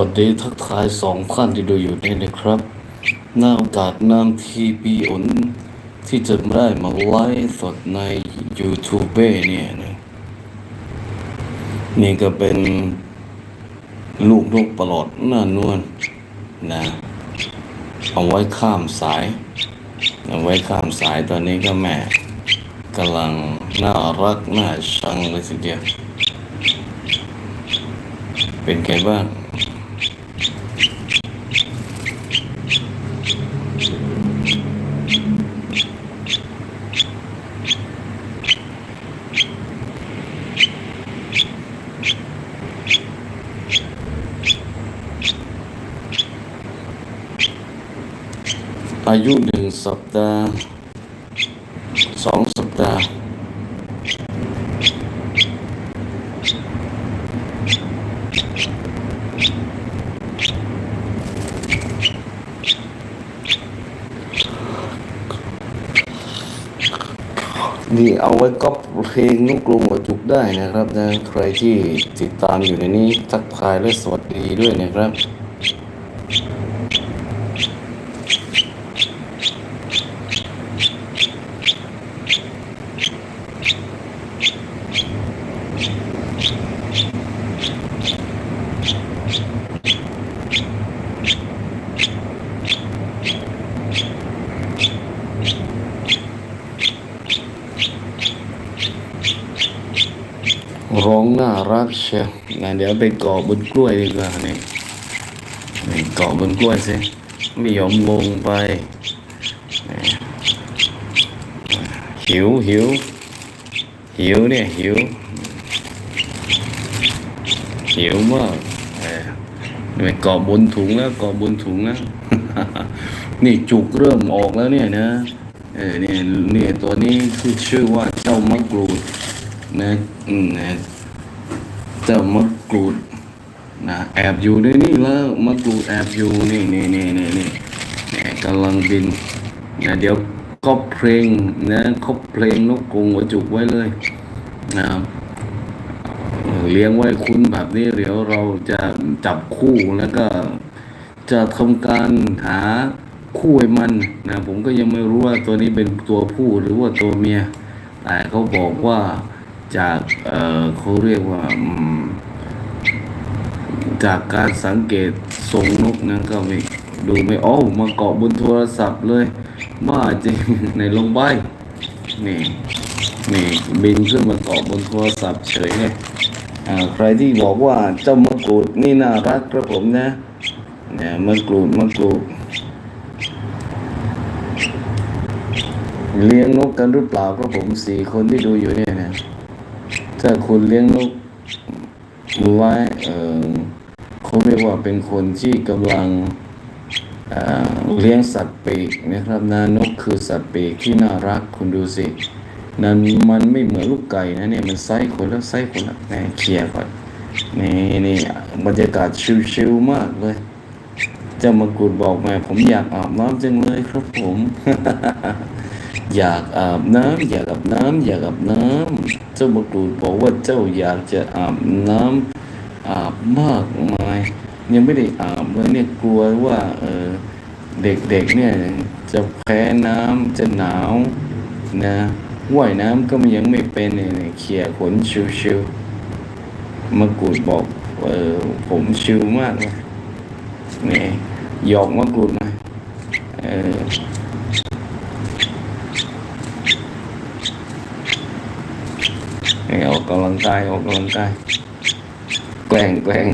วัสดีทักทายสองท่านที่ดูอยู่นี่นะครับหน้าโอกาสนามทีปีอุนที่จะได้มาไลฟ์สดใน YouTube เนี่ยนะนี่ก็เป็นลูกนกประหลอดหน้านวลนะเอาไว้ข้ามสายเอาไว้ข้ามสายตอนนี้ก็แม่กำลังน่ารักน่าชังเลยทีเดียวเป็นไงบ้าง อายุหนึ่งสัปดาห์สองสัปดาห์ นี่เอาไว้ก๊อปเพลงนุกกรุงหัวจุกได้นะครับนะใครที่ติดตามอยู่ในนี้ทักทายและสวัสดีด้วยนะครับ ร้องน่ารักเชียวงั้นเดี๋ยวไปเกาะบนกล้วยดีกว่านี่เกาะบนกล้วยสิไม่ยอมลงไปนี่หิวหิวหิวเนี่ยหิวหิวมากเออนี่เกาะบนถุงแล้วเกาะบนถุงแล้วนี่จุกเริ่มออกแล้วเนี่ยนะเออเนี่ยเนี่ยตัวนี้คือชื่อว่าเจ้ามะกรูดนะอืมนะ เจ้ามะกรูดนะแอบอยู่ในนี่แล้วมะกรูดแอบอยู่นี่นี่นี่นี่นี่เนี่ยกำลังบินนะเดี๋ยวครอบเพลงนะครอบเพลงนกกรงหัวจุกไว้เลยนะเลี้ยงไว้คุณแบบนี้เดี๋ยวเราจะจับคู่แล้วก็จะทำการหาคู่ให้มันนะผมก็ยังไม่รู้ว่าตัวนี้เป็นตัวผู้หรือว่าตัวเมีย แต่เขาบอกว่า จากเอ่อเขาเรียกว่าจากการสังเกตทรงนกนั้นก็ไม่ดูไม่อ้อมาเกาะบนโทรศัพท์เลยบ้าจริงในลงใบนี่นี่บินขึ้นมาเกาะบนโทรศัพท์เฉยเลยอ่าใครที่บอกว่าเจ้ามะกรูดนี่น่ารักครับผมนะเนี่ยมะกรูดมะกรูดเลี้ยงนกกันหรือเปล่าครับผมสี่คนที่ดูอยู่เนี่ยนะ ถ้าคุณเลี้ยงนกไว้เออเขาเรียกว่าเป็นคนที่กำลังเอ่อเลี้ยงสัตว์ปีกนะครับนะนกคือสัตว์ปีกที่น่ารักคุณดูสินั้นมันไม่เหมือนลูกไก่นะเนี่ยมันไซส์คนละไซส์คนละแหนเคลียร์ก่อนนี่นี่บรรยากาศชิวๆมากเลยเจ้ามากรูดบอกแม่ผมอยากอาบน้ำจังเลยครับผม อยากอาบน้ำอยากอาบน้ำอยากอาบน้ำเจ้ามกรูดบอกว่าเจ้าอยากจะอาบน้ำอาบมากมาย ยังไม่ได้อาบเลยเนี่ยกลัวว่าเออเด็กๆเนี่ยจะแพ้น้ำจะหนาวนะว่ายน้ำก็ยังไม่เป็นเนี่ยเขี่ยขนชิวๆมกรูดบอกเออผมชิวมากเลยนี่หยอกมากรูดมาเออ ให้ ออกกำลังกายออกกำลังกายแกล้งแกล้ง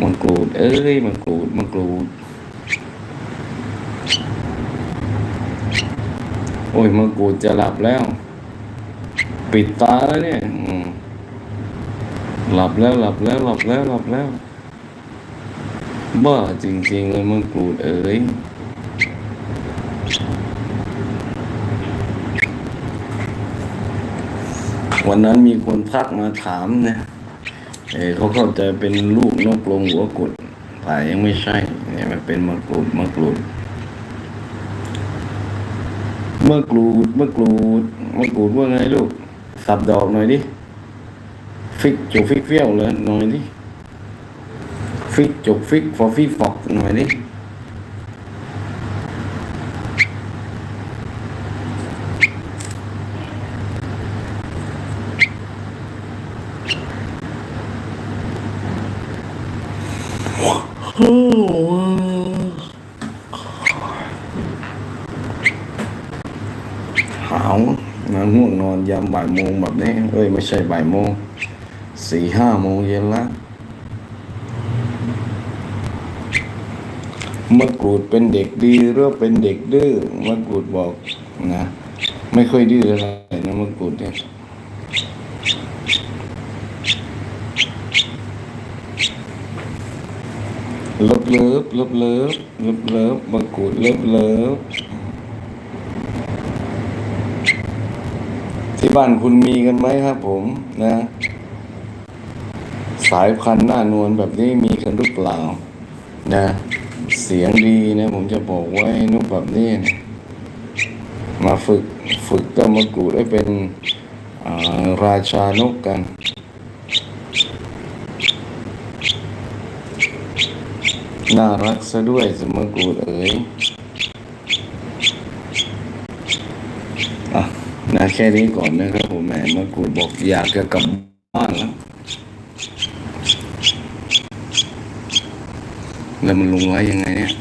มันกรูด เอ้ยมันกรูดมันกรูด โอ้ยมันกรูดจะหลับแล้ว ปิดตาแล้วเนี่ยหลับแล้วหลับแล้วหลับแล้วหลับแล้วบ้าจริงๆเลยมันกรูดเอ้ย วันนั้นมีคนทักมาถามนะเออเขาเข้าใจเป็นลูกนกลงหัวกุดแต่ยังไม่ใช่ เนี่ยมันเป็นมะกรูดมะกรูดมะกรูดมะกรูดมะกรูดว่าไงลูก สับดอกหน่อยดิ ฟิกจูฟิกเฟี้ยวเลยหน่อยดิ ฟิกจุกฟิกฟอฟี่ฟอกหน่อยดิ หาวนง่วงนอนยามบ่ายโมงแบบนี้เอ้ย ไม่ใช่บ่ายโมงสี่ห้าโมงเย็นละมะกรูดเป็นเด็กดีหรือเป็นเด็กดื้อมะกรูดบอกนะ ไม่ค่อยดื้ออะไรนะมะกรูดเนี่ย ลบเลิฟลบเลิฟลบเลิฟมะกรูดเลิฟเลิฟที่บ้านคุณมีกันไหมครับผมนะ สายพันธุ์หน้านวลแบบนี้มีกันหรือเปล่า นะ เสียงดีนะผมจะบอกไว้นกแบบนี้นะมาฝึกฝึกต้นมะกรูดให้เป็นราชานกกัน น่ารักซะด้วยสมกูดเอ๋ยอะนะแค่นี้ก่อนนะครับผมแหมมกูดบอกอยากจะกลับบ้านแล้วแล้วมันลงไว้ยังไงเนี่ย